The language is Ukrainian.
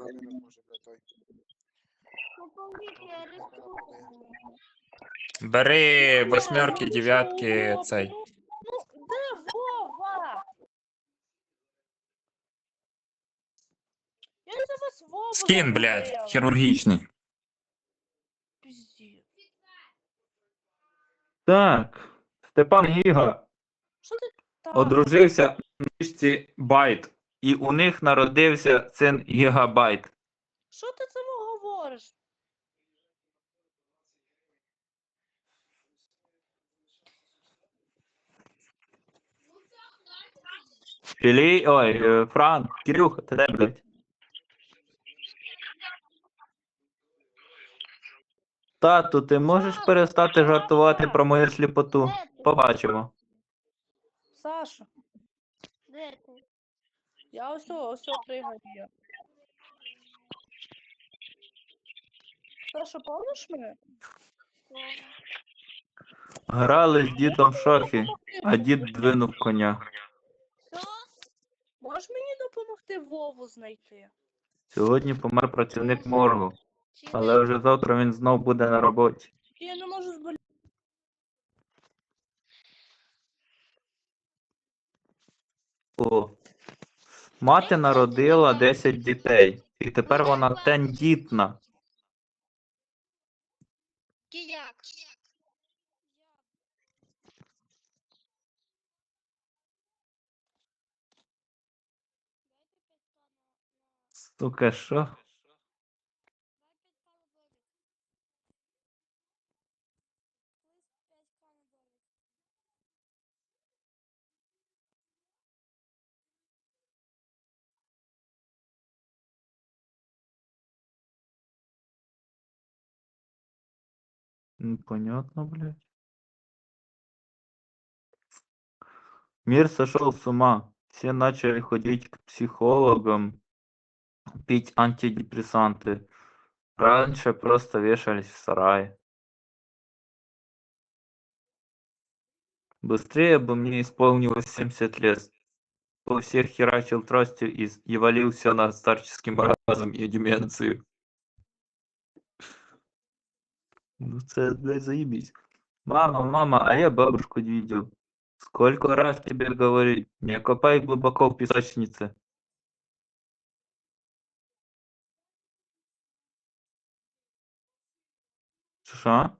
правильно може, той. Рискую. Бери восьмерки, дев'ятки, цей. Ну, Вова? Я за вас Вову Скін, блядь, хірургічний. Пиздец. Так, Степан Гіга Що ти одружився на мішці Байт, і у них народився син Гігабайт. Що ти це говориш? Філі, ой, е, Франк, Кирюха, ти де, блядь? Тату, ти можеш перестати жартувати про мою сліпоту? Побачимо. Саша, Де ти? Я ось ось пригаю. я. Саша, помниш мене? Грали з дідом в шахи, а дід двинув коня. Що? Можеш мені допомогти Вову знайти? Сьогодні помер працівник моргу, Чи але вже завтра він знов буде на роботі. Я не можу зболіти. О. Мати народила 10 дітей, і тепер вона тендітна. Кияк. Сука, що? Непонятно, блядь. Мир сошел с ума. Все начали ходить к психологам, пить антидепрессанты. Раньше просто вешались в сарае. Быстрее бы мне исполнилось 70 лет. По всех херачил тростью и, и валился на старческий маразм и деменцию. Ну це, блядь, заебись. Мама, мама, а я бабушку видел. Сколько раз тебе говорить, не копай глубоко в песочнице. Що?